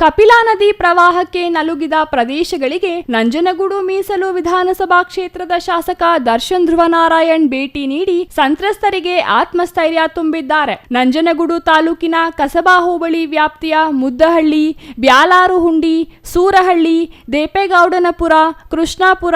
ಕಪಿಲಾ ನದಿ ಪ್ರವಾಹಕ್ಕೆ ನಲುಗಿದ ಪ್ರದೇಶಗಳಿಗೆ ನಂಜನಗೂಡು ಮೀಸಲು ವಿಧಾನಸಭಾ ಕ್ಷೇತ್ರದ ಶಾಸಕ ದರ್ಶನ್ ಧ್ರುವನಾರಾಯಣ್ ಭೇಟಿ ನೀಡಿ ಸಂತ್ರಸ್ತರಿಗೆ ಆತ್ಮಸ್ಥೈರ್ಯ ತುಂಬಿದ್ದಾರೆ. ನಂಜನಗೂಡು ತಾಲೂಕಿನ ಕಸಬಾ ಹೋಬಳಿ ವ್ಯಾಪ್ತಿಯ ಮುದ್ದಹಳ್ಳಿ, ಬ್ಯಾಲಾರು ಹುಂಡಿ, ಸೂರಹಳ್ಳಿ, ದೇಪೇಗೌಡನಪುರ, ಕೃಷ್ಣಾಪುರ,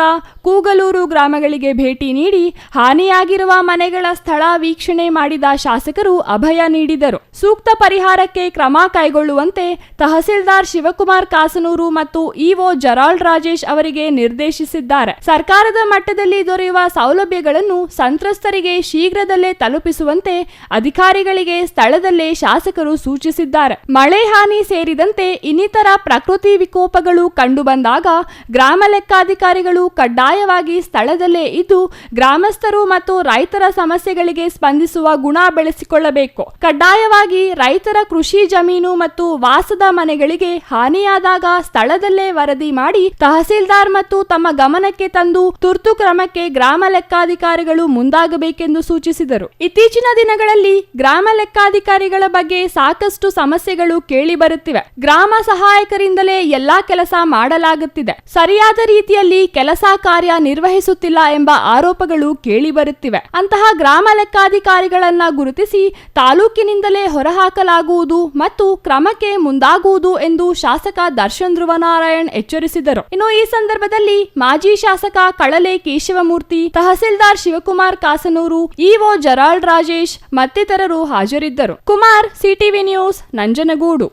ಕೂಗಲೂರು ಗ್ರಾಮಗಳಿಗೆ ಭೇಟಿ ನೀಡಿ ಹಾನಿಯಾಗಿರುವ ಮನೆಗಳ ಸ್ಥಳ ವೀಕ್ಷಣೆ ಮಾಡಿದ ಶಾಸಕರು ಅಭಯ ನೀಡಿದರು. ಸೂಕ್ತ ಪರಿಹಾರಕ್ಕೆ ಕ್ರಮ ಕೈಗೊಳ್ಳುವಂತೆ ತಹಸೀಲ್ದಾರ್ ಶಿವಕುಮಾರ್ ಕಾಸನೂರು ಮತ್ತು ಇಒ ಜರಾಲ್ಡ್ ರಾಜೇಶ್ ಅವರಿಗೆ ನಿರ್ದೇಶಿಸಿದ್ದಾರೆ. ಸರ್ಕಾರದ ಮಟ್ಟದಲ್ಲಿ ದೊರೆಯುವ ಸೌಲಭ್ಯಗಳನ್ನು ಸಂತ್ರಸ್ತರಿಗೆ ಶೀಘ್ರದಲ್ಲೇ ತಲುಪಿಸುವಂತೆ ಅಧಿಕಾರಿಗಳಿಗೆ ಸ್ಥಳದಲ್ಲೇ ಶಾಸಕರು ಸೂಚಿಸಿದ್ದಾರೆ. ಮಳೆ ಹಾನಿ ಸೇರಿದಂತೆ ಇನ್ನಿತರ ಪ್ರಕೃತಿ ವಿಕೋಪಗಳು ಕಂಡುಬಂದಾಗ ಗ್ರಾಮ ಲೆಕ್ಕಾಧಿಕಾರಿಗಳು ಕಡ್ಡಾಯವಾಗಿ ಸ್ಥಳದಲ್ಲೇ ಇದ್ದು ಗ್ರಾಮಸ್ಥರು ಮತ್ತು ರೈತರ ಸಮಸ್ಯೆಗಳಿಗೆ ಸ್ಪಂದಿಸುವ ಗುಣ ಬೆಳೆಸಿಕೊಳ್ಳಬೇಕು. ಕಡ್ಡಾಯವಾಗಿ ರೈತರ ಕೃಷಿ ಜಮೀನು ಮತ್ತು ವಾಸದ ಮನೆಗಳಿಗೆ ಹಾನಿಯಾದಾಗ ಸ್ಥಳದಲ್ಲೇ ವರದಿ ಮಾಡಿ ತಹಸೀಲ್ದಾರ್ ಮತ್ತು ತಮ್ಮ ಗಮನಕ್ಕೆ ತಂದು ತುರ್ತು ಕ್ರಮಕ್ಕೆ ಗ್ರಾಮ ಲೆಕ್ಕಾಧಿಕಾರಿಗಳು ಮುಂದಾಗಬೇಕೆಂದು ಸೂಚಿಸಿದರು. ಇತ್ತೀಚಿನ ದಿನಗಳಲ್ಲಿ ಗ್ರಾಮ ಲೆಕ್ಕಾಧಿಕಾರಿಗಳ ಬಗ್ಗೆ ಸಾಕಷ್ಟು ಸಮಸ್ಯೆಗಳು ಕೇಳಿ ಬರುತ್ತಿವೆ. ಗ್ರಾಮ ಸಹಾಯಕರಿಂದಲೇ ಎಲ್ಲಾ ಕೆಲಸ ಮಾಡಲಾಗುತ್ತಿದೆ. ಸರಿಯಾದ ರೀತಿಯಲ್ಲಿ ಕೆಲಸ ಕಾರ್ಯ ನಿರ್ವಹಿಸುತ್ತಿಲ್ಲ ಎಂಬ ಆರೋಪಗಳು ಕೇಳಿ ಬರುತ್ತಿವೆ. ಅಂತಹ ಗ್ರಾಮ ಲೆಕ್ಕಾಧಿಕಾರಿಗಳನ್ನ ಗುರುತಿಸಿ ತಾಲೂಕಿನಿಂದಲೇ ಹೊರಹಾಕಲಾಗುವುದು ಮತ್ತು ಕ್ರಮಕ್ಕೆ ಮುಂದಾಗುವುದು ಎಂದು ಶಾಸಕ ದರ್ಶನ್ ಧ್ರುವನಾರಾಯಣ್ ಎಚ್ಚರಿಸಿದರು. ಇನ್ನು ಈ ಸಂದರ್ಭದಲ್ಲಿ ಮಾಜಿ ಶಾಸಕ ಕಳಲೆ ಕೇಶವಮೂರ್ತಿ, ತಹಸೀಲ್ದಾರ್ ಶಿವಕುಮಾರ್ ಕಾಸನೂರು, ಇಒ ಜರಾಲ್ಡ್ ರಾಜೇಶ್ ಮತ್ತಿತರರು ಹಾಜರಿದ್ದರು. Kumar, CTV news, Nanjangud.